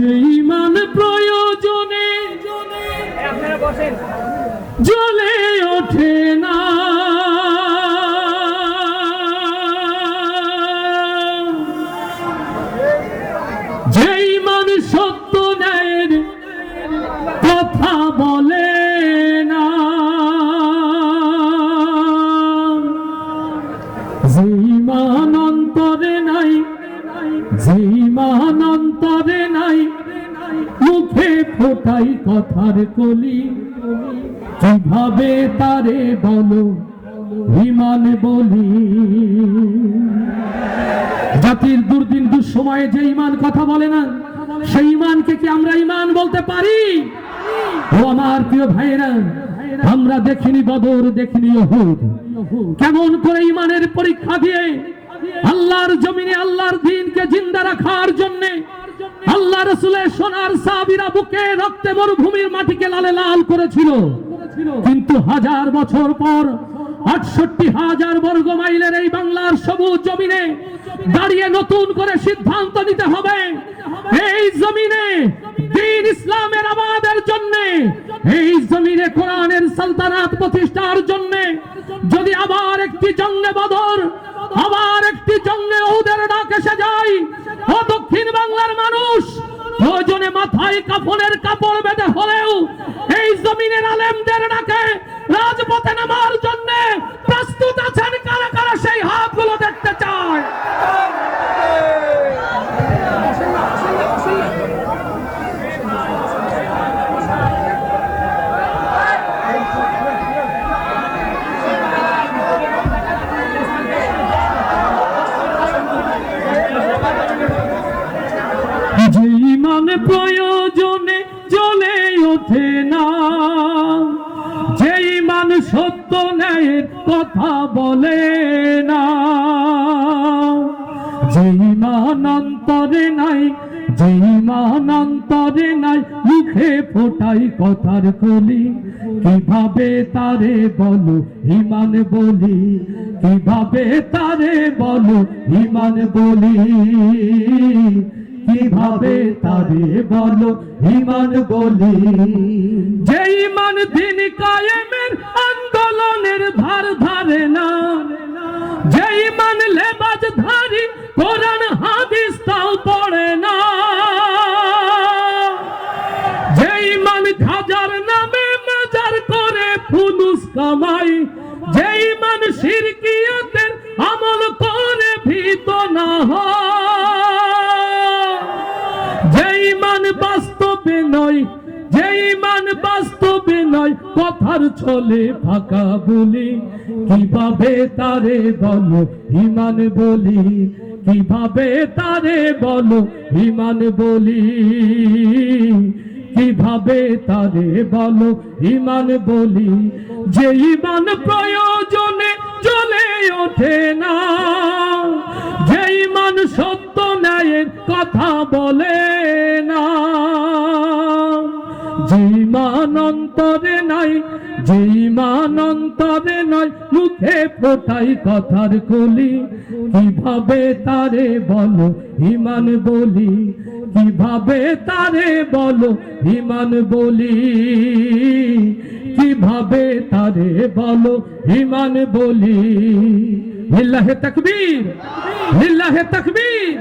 যে ইমান প্রয়োজনে জ্বলে ওঠে না। যে ইমান সত্য ন্যায়ের কথা বলে না। যে ইমান অন্তরে নাই, যে ইমান অন্তরে নাই মুখে ফোটাই কথার কলি। কীভাবে তারে বলো? ইমান বলি। জাতির দুর্দিন, দুঃসময়ে যে ইমান কথা বলে না, সেই ইমানকে কি আমরা ইমান বলতে পারি? ও আমার প্রিয় ভাইয়েরা, আমরা দেখিনি বদর, দেখিনি অহুদ। কেমন করে ইমানের পরীক্ষা দিয়ে আল্লাহর জমিনে, আল্লাহর দিনকে জিন্দা রাখার জন্য আল্লাহ রসুলের সোনার সাবিরা বুকে রক্তে মরুভূমির মাটিকে লালে লাল করেছিল। কিন্তু হাজার বছর পর আটষট্টি হাজার বর্গ মাইলের এই বাংলার সবুজ জমিনে দাঁড়িয়ে নতুন করে সিদ্ধান্ত নিতে হবে। এই জমিনে দিন ইসলামের আবাদের জন্য, এই জমিনে কোরআনের সালতানাত প্রতিষ্ঠার জন্য যদি আবার একটি জঙ্গে বদর, আবার একটি জঙ্গে ওদের ডাক এসে যায়, ও দক্ষিণ বাংলার মানুষ প্রয়োজনে মাথায় কাফনের কাপড় বেঁধে হলেও এই জমিনের আলেমদের ডাকে রাজপথে নামার জন্য প্রস্তুত আছেন কারা কারা সেই হাতগুলো দেখতে চায়। যে ইমান প্রয়োজনে জ্বলে ওঠে না। যেই ইমান সত্য ন্যায়ের কথা বলে না। যে ইমান অন্তরে নাই যে ইমান অন্তরে নাই, মুখে ফোটাই কথার কলি। কীভাবে তারে বলো, হিমান বলি? কীভাবে তারে বলো, হিমান বলি? কীভাবে তারে বলো? ইমান বলি। যে ইমান দিন কায়েমের আন্দোলনের ধার ধারে না। যে ইমান লেবাজ ধারি, কোরআন হাদিস তাও পড়ে না। যে ইমান খাজার নামে মাজার করে ফুলুস কামাই। যে ইমান শিরকিয়াতের আমল নয় যে ইমান বাস্তবে নয়, কথার ফাঁকা বলি। কীভাবে তারে বলো, ইমান বলি? কীভাবে তারে বলো, ইমান বলি? কীভাবে তারে বলো, ইমান বলি? যে ইমান প্রয়োজনে চলে ওঠে না যে ইমান সত্য ন্যায়ের কথা বলে না অন্তরে নাই অন্তরে নাই। মুখে ফোটাই কথার কলি, কীভাবে তারে বলো ইমান বলি? কীভাবে তারে বলো ইমান বলি? কীভাবে তারে বলো ইমান বলি? লিল্লাহে তাকবীর লিল্লাহে তাকবীর।